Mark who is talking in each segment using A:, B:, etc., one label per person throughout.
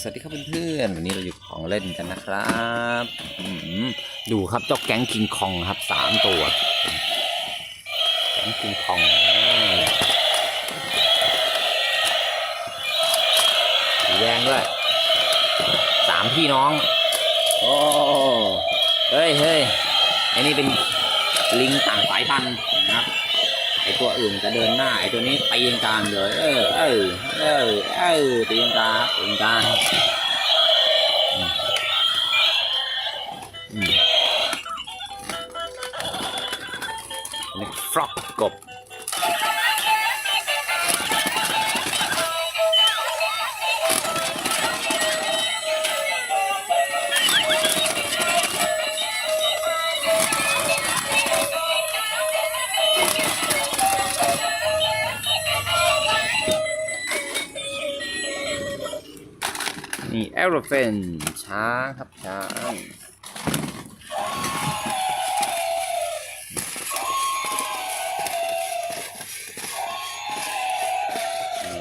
A: สวัสดีครับเพื่อนๆวันนี้เราอยู่ของเล่นกันนะครับดูครับเจ้าแก๊งคิงคองครับสามตัว แก๊งคิงคองสีแดงด้วยสามพี่น้อง โอ้เฮ้ยเฮ้ยไอ้นี่เป็นลิงต่างสายพันธุ์นะครับไอตัวอื่นจะเดินหน้าไอตัวนี้ตีนกลางเลย เออเออเเออเออตีนกาตีนกานนี่ฟรอกกบ นี่เอโรเฟนช้างครับช้าง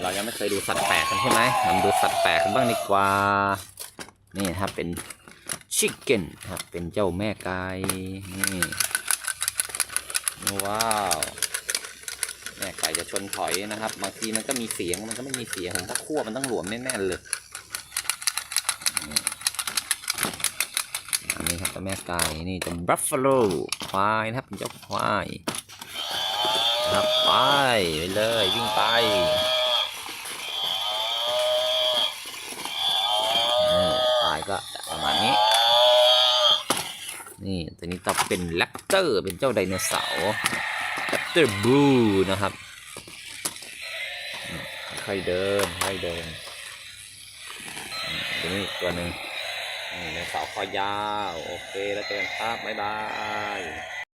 A: เรายังไม่เคยดูสัตว์แปลกกันใช่ไหมมาดูสัตว์แปลกกันบ้างดีกว่า นี่ครับเป็นชิคเก้นครับเป็นเจ้าแม่ไก่นี่ว้าวแม่ไก่จะชนถอยนะครับ บางทีมันก็มีเสียงมันก็ไม่มีเสียงผมถ้าคั่วมันต้องหลวมแน่ๆเลย อันนี้ครับ เจ้าแม่ไก่นี่เจ้าบัฟฟาโลควายนะครับเป็นเจ้าควายนะครับไปไปเลยวิ่งไปเออควายก็ประมาณนี้ นี่ตัวนี้ต่อเป็นแรปเตอร์เป็นเจ้าไดโนเสาร์แรปเตอร์บลูนะครับอืมค่อยเดินค่อยเดินอืมตัวนี้อีกตัวหนึ่ง เสาคอยาว โอเค แล้วเจอกันครับ บ๊ายบาย